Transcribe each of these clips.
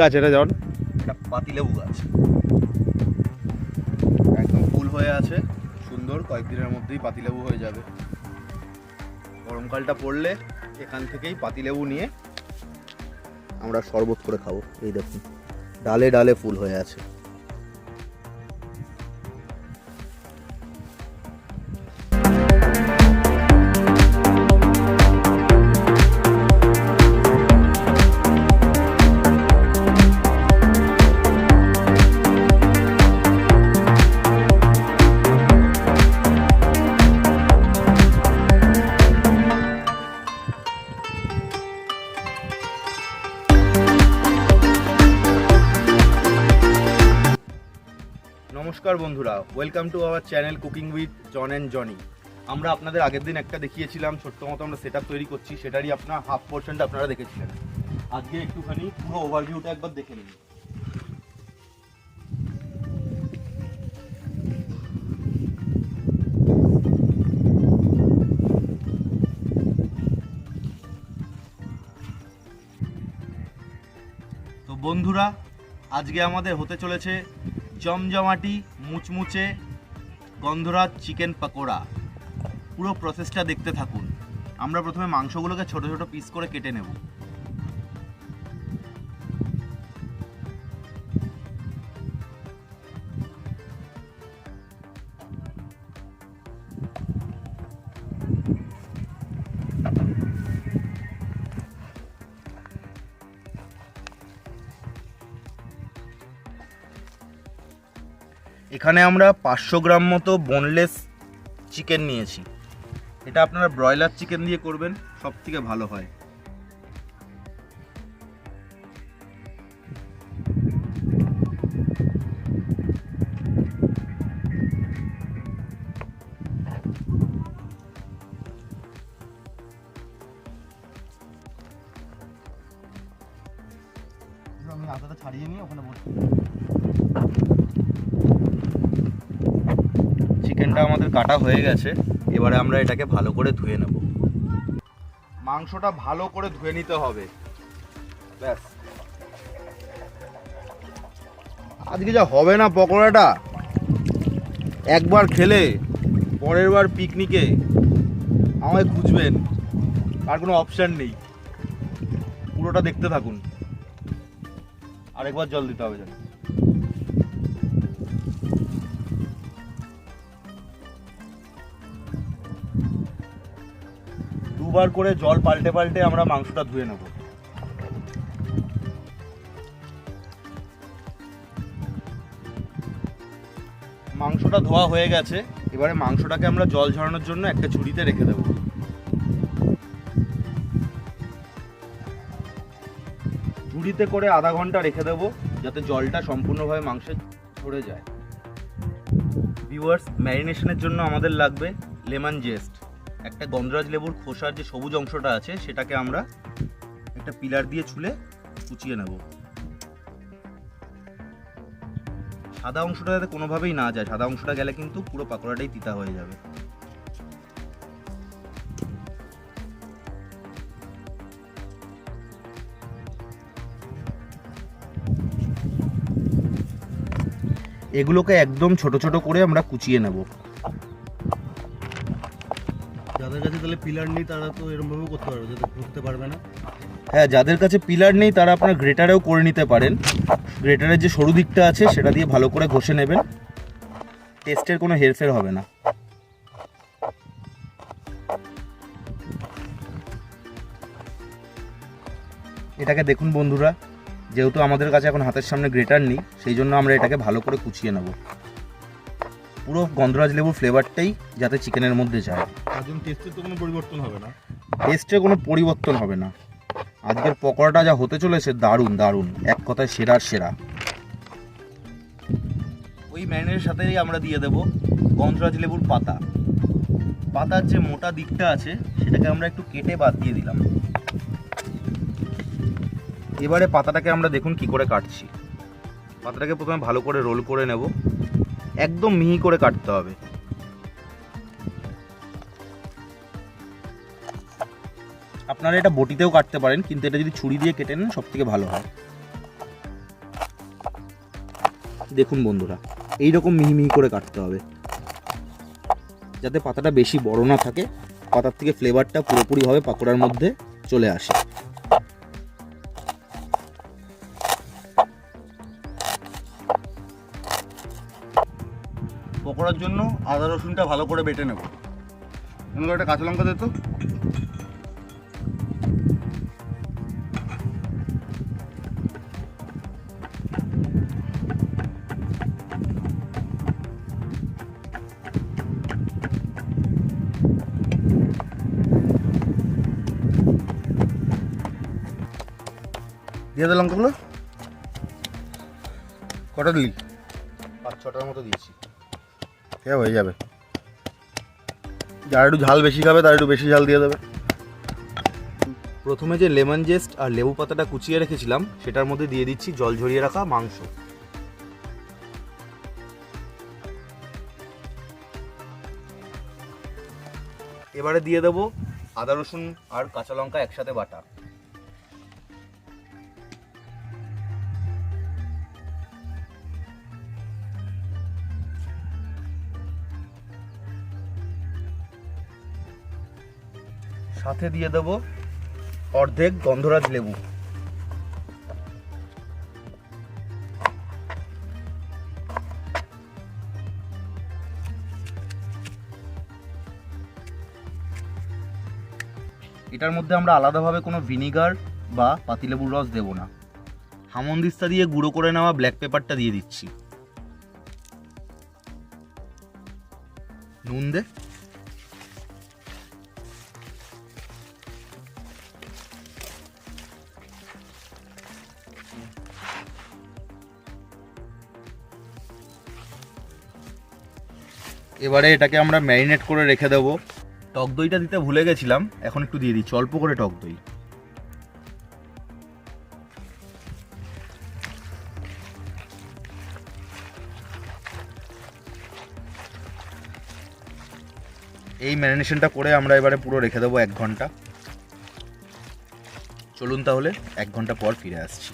গাছ, এটা একটা পাতিলেবু গাছ। একদম ফুল হয়ে আছে, সুন্দর, কয়েকদিনের মধ্যেই পাতিলেবু হয়ে যাবে। গরমকালটা পড়লে এখান থেকেই পাতিলেবু নিয়ে আমরা শরবত করে খাব, এই দেখুন। ডালে ডালে ফুল হয়ে আছে। নমস্কার বন্ধুরা welcome to our channel cooking with John and Johnny আমরা আপনাদের আগের দিন একটা দেখিয়েছিলাম, ছোট্ট মতো আমরা সেট তৈরি করছি, সেটারই আপনার হাফ পোর্শনটা আপনারা দেখেছিলেন। আজকে একটুখানি পুরো ওভারভিউটা একবার দেখে নিন তো বন্ধুরা, আজকে আমাদের হতে চলেছে জমজমাটি মুচমুচে গন্ধরাজ চিকেন পাকোড়া। পুরো প্রসেসটা দেখতে থাকুন। আমরা প্রথমে মাংসগুলোকে ছোট ছোট পিস করে কেটে নেব। এখানে আমরা পাঁচশো গ্রাম মতো বোনলেস চিকেন নিয়েছি। এটা আপনারা ব্রয়লার চিকেন দিয়ে করবেন সব থেকে ভালো হয়। হয়ে গেছে, এবারে আমরা এটাকে ভালো করে ধুয়ে নেব। মাংসটা ভালো করে ধুয়ে নিতে হবে। ব্যাস। আজকে যা হবে না পকোড়াটা, একবার খেলে পরের বার পিকনিকে আমায় খুঁজবেন আর কোনো অপশান নেই। পুরোটা দেখতে থাকুন। আরেকবার জল দিতে হবে জানি দুবার করে জল পাল্টে পাল্টে আমরা মাংসটা ধুয়ে নেব। মাংসটা ধোয়া হয়ে গেছে, এবারে মাংসটাকে আমরা জল ঝরানোর জন্য একটা ঝুড়িতে রেখে দেব। ঝুড়িতে করে আধা ঘণ্টা রেখে দেবো, যাতে জলটা সম্পূর্ণভাবে মাংসে ঝরে যায়। ভিউয়ার্স ম্যারিনেশনের জন্য আমাদের লাগবে লেমন জেস্ট একটা গন্ধরাজ লেবুর খোসার যে সবুজ অংশটা আছে, সেটাকে আমরা একটা পিলার দিয়ে ছুলে কুচিয়ে নেব। সাদা অংশটা যাতে কোনোভাবেই না যায়, সাদা অংশটা গেলে কিন্তু পুরো পাকোড়াটাই তিতা হয়ে যাবে। এগুলোকে একদম ছোট ছোট করে আমরা কুচিয়ে নেব। তাহলে পিলার নেই, তারা তো এরকমভাবেও করতে পারবে, যাতে পারবে না। হ্যাঁ যাদের কাছে পিলার নেই, তারা আপনার গ্রেটারেও করে নিতে পারেন। গ্রেটারের যে সরু দিকটা আছে, সেটা দিয়ে ভালো করে ঘষে নেবেন। টেস্টের কোনো হেরফের হবে না। এটাকে দেখুন বন্ধুরা, যেহেতু আমাদের কাছে এখন হাতের সামনে গ্রেটার নেই, সেই জন্য আমরা এটাকে ভালো করে কুচিয়ে নেব। পুরো গন্ধরাজ লেবুর ফ্লেভারটাই যাতে চিকেনের মধ্যে যায়। জন্য টেস্টের তো কোনো পরিবর্তন হবে না। টেস্টে কোনো পরিবর্তন হবে না। আজকের পকোড়াটা যা হতে চলেছে, দারুণ দারুণ। এক কথায় সেরার সেরা। ওই ম্যারিনেটের সাথেই আমরা দিয়ে দেব গন্ধরাজ লেবুর পাতা। পাতার যে মোটা দিকটা আছে, সেটাকে আমরা একটু কেটে বাদ দিয়ে দিলাম। এবারে পাতাটাকে আমরা দেখুন কি করে কাটছি। পাতাটাকে প্রথমে ভালো করে রোল করে নেব। একদম মিহি করে কাটতে হবে। আপনারা এটা বটিতেও কাটতে পারেন, কিন্তু এটা যদি ছুরি দিয়ে কেটে নেন সব থেকে ভালো হয়। দেখুন বন্ধুরা এই রকম মিহি মিহি করে কাটতে হবে। যাতে পাতাটা বেশি বড় না থাকে, পাতার থেকে ফ্লেভারটা পুরোপুরিভাবে পাকোড়ার মধ্যে চলে আসে। পকোড়ার জন্য আদা রসুনটা ভালো করে বেটে নেব। একটা কাঁচা লঙ্কা দে দিয়ে দে লঙ্কাগুলো কটা দিলি? পাঁচ ছটার মতো দিয়েছি। হ্যাঁ হয়ে যাবে। যারা একটু ঝাল বেশি খাবে তার একটু বেশি ঝাল দিয়ে দেবে। প্রথমে যে লেমন জেস্ট আর লেবু পাতাটা কুচিয়ে রেখেছিলাম সেটার মধ্যে দিয়ে দিচ্ছি জল ঝরিয়ে রাখা মাংস। এবারে দিয়ে দেবো আদা রসুন আর কাঁচা লঙ্কা একসাথে বাটা। সাথে দিয়ে দেবো অর্ধেক গন্ধরাজ লেবু। এটার মধ্যে আমরা আলাদাভাবে কোনো ভিনিগার বা পাতিলেবুর রস দেব না। হামন্দিস্তা দিয়ে গুঁড়ো করে নেওয়া ব্ল্যাক পেপারটা দিয়ে দিচ্ছি। নুন দে। এবারে এটাকে আমরা ম্যারিনেট করে রেখে দেবো। টক দইটা দিতে ভুলে গেছিলাম, এখন একটু দিয়ে দিচ্ছি, অল্প করে টক দই। এই ম্যারিনেশনটা করে আমরা এবারে পুরো রেখে দেবো এক ঘণ্টা। চলুন তাহলে, এক ঘণ্টা পর ফিরে আসছি।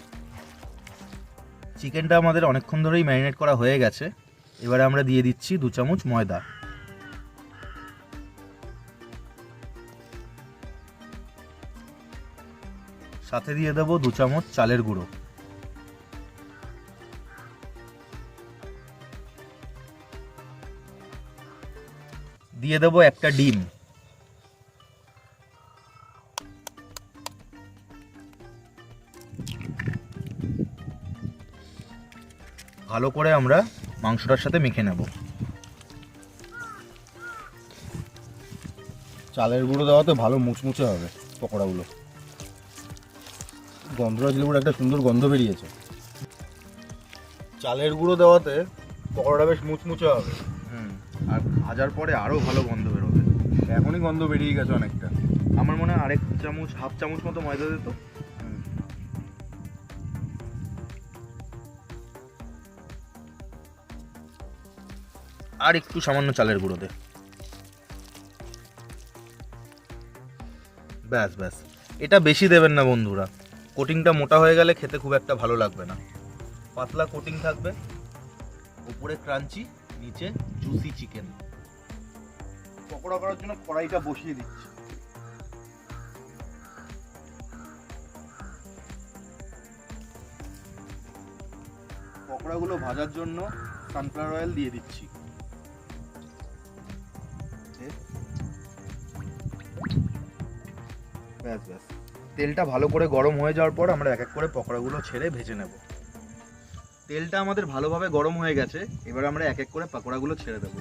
চিকেনটা আমাদের অনেকক্ষণ ধরেই ম্যারিনেট করা হয়ে গেছে। এবারে আমরা দিয়ে দিচ্ছি দু চামচ ময়দা। সাথে দিয়ে দেবো দু চামচ চালের গুঁড়ো। দিয়ে দেবো একটা ডিম। ভালো করে আমরা মাংসটার সাথে মেখে নেব। চালের গুঁড়ো দেওয়াতে ভালো মুচমুচে হবে পকোড়াগুলো। গন্ধরাজ লেবুর একটা সুন্দর গন্ধ বেরিয়েছে। চালের গুঁড়ো দেওয়াতে পকোড়াটা বেশ মুচমুচে হবে। হুম আর ভাজার পরে আরও ভালো গন্ধ বেরোবে। এখনই গন্ধ বেরিয়ে গেছে অনেকটা। আমার মনে হয় আরেক চামচ হাফ চামচ মতো ময়দা দিত আর একটু সামান্য চালের গুঁড়ো দে। ব্যাস ব্যাস। এটা বেশি দেবেন না বন্ধুরা। কোটিংটা মোটা হয়ে গেলে খেতে খুব একটা ভালো লাগবে না। পাতলা কোটিং থাকবে। উপরে ক্রাঞ্চি, নিচে জুসি চিকেন। পকোড়া করার জন্য কড়াইটা বসিয়ে দিচ্ছি। পকোড়াগুলো ভাজার জন্য সানফ্লাওয়ার অয়েল দিয়ে দিচ্ছি। ব্যাস ব্যাস। তেলটা ভালো করে গরম হয়ে যাওয়ার পর আমরা এক এক করে পকোড়াগুলো ছেড়ে ভেজে নেব। তেলটা আমাদের ভালোভাবে গরম হয়ে গেছে, এবার আমরা এক এক করে পকোড়াগুলো ছেড়ে দেবো।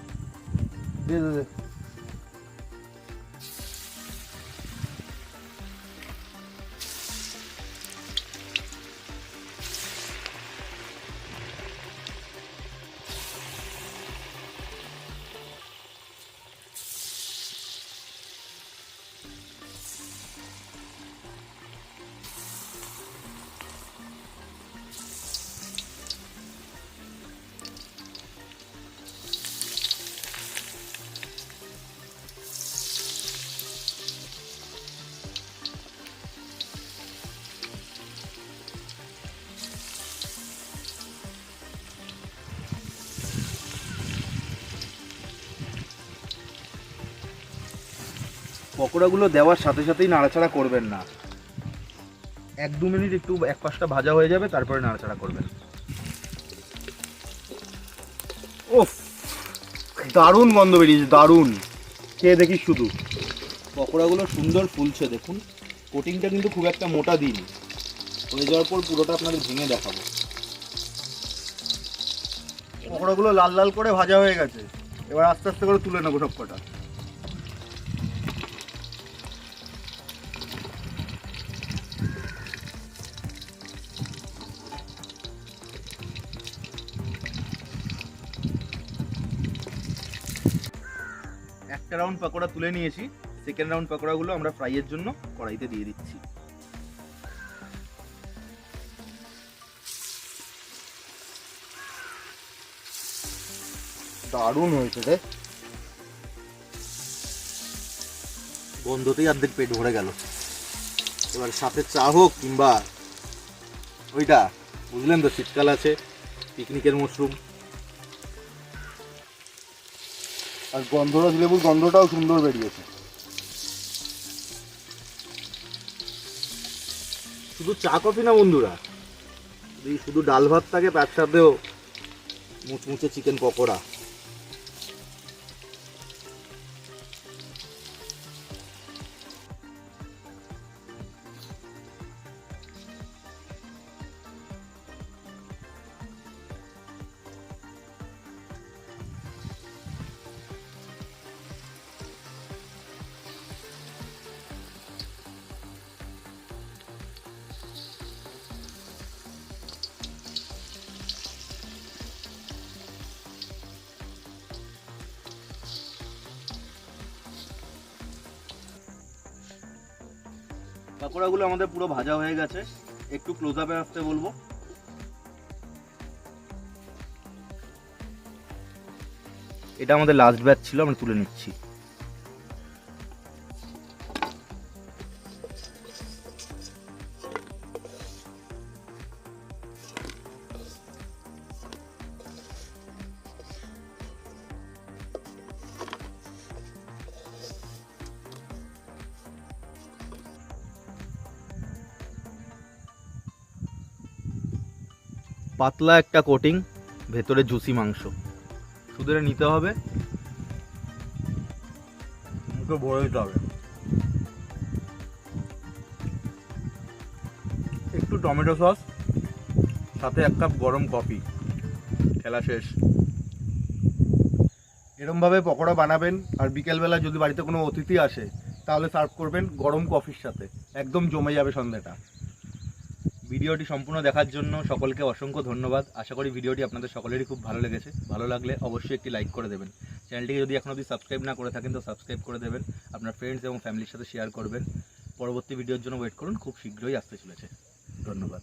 পকোড়াগুলো দেওয়ার সাথে সাথেই নাড়াচাড়া করবেন না। এক দু মিনিট একটু এক পাশটা ভাজা হয়ে যাবে তারপরে নাড়াচাড়া করবেন। ওফ দারুণ গন্ধ বেরিয়েছে দারুণ। খেয়ে দেখি শুধু। পকোড়াগুলো সুন্দর ফুলছে দেখুন। কোটিংটা কিন্তু খুব একটা মোটা দিন। হয়ে যাওয়ার পর পুরোটা আপনাদের ভেঙে দেখাবো। পকোড়াগুলো লাল লাল করে ভাজা হয়ে গেছে। এবার আস্তে আস্তে করে তুলে নেব সব কটা একটা রাউন্ড পকোড়া তুলে নিয়েছি। সেকেন্ড রাউন্ড পকোড়াগুলো আমরা ফ্রাইয়ের জন্য কড়াইতে দিয়ে দিচ্ছি। দারুণ হয়েছে রে। গন্ধতেই অর্ধেক পেট ভরে গেল। এবার সাথে চা হোক কিংবা ওইটা বুঝলেন তো শীতকাল আছে পিকনিকের মশরুম আর গন্ধরস লেবুর গন্ধটাও সুন্দর বেরিয়েছে। শুধু চা কফি না বন্ধুরা? শুধু ডাল ভাত থাকে তার সাথেও মুচমুচে চিকেন পকোড়া। পকোড়াগুলো আমাদের পুরো ভাজা হয়ে গেছে। একটু ক্লোজ আপে আসতে বলব। এটা আমাদের লাস্ট ব্যাচ ছিল, আমরা তুলে নিচ্ছি। পাতলা একটা কোটিং ভেতরে জুসি মাংস। এটা নিতে হবে। মুখে ভরে দিতে হবে। একটু টমেটো সস, সাথে এক কাপ গরম কফি। খেলা শেষ। এরমভাবে পকোড়া বানাবেন, আর বিকেলবেলা যদি বাড়িতে কোনো অতিথি আসে, তাহলে সার্ভ করবেন গরম কফির সাথে। একদম জমে যাবে সন্ধ্যাটা। ভিডিওটি সম্পূর্ণ দেখার জন্য সকলকে অসংখ্য ধন্যবাদ। আশা করি ভিডিওটি আপনাদের সকলেরই খুব ভালো লেগেছে। ভালো লাগলে অবশ্যই একটি লাইক করে দেবেন। চ্যানেলটিকে যদি এখন অবধি সাবস্ক্রাইব না করে থাকেন, তো সাবস্ক্রাইব করে দেবেন। আপনার ফ্রেন্ডস এবং ফ্যামিলির সাথে শেয়ার করবেন। পরবর্তী ভিডিওর জন্য ওয়েট করুন। খুব শীঘ্রই আসতে চলেছে। ধন্যবাদ।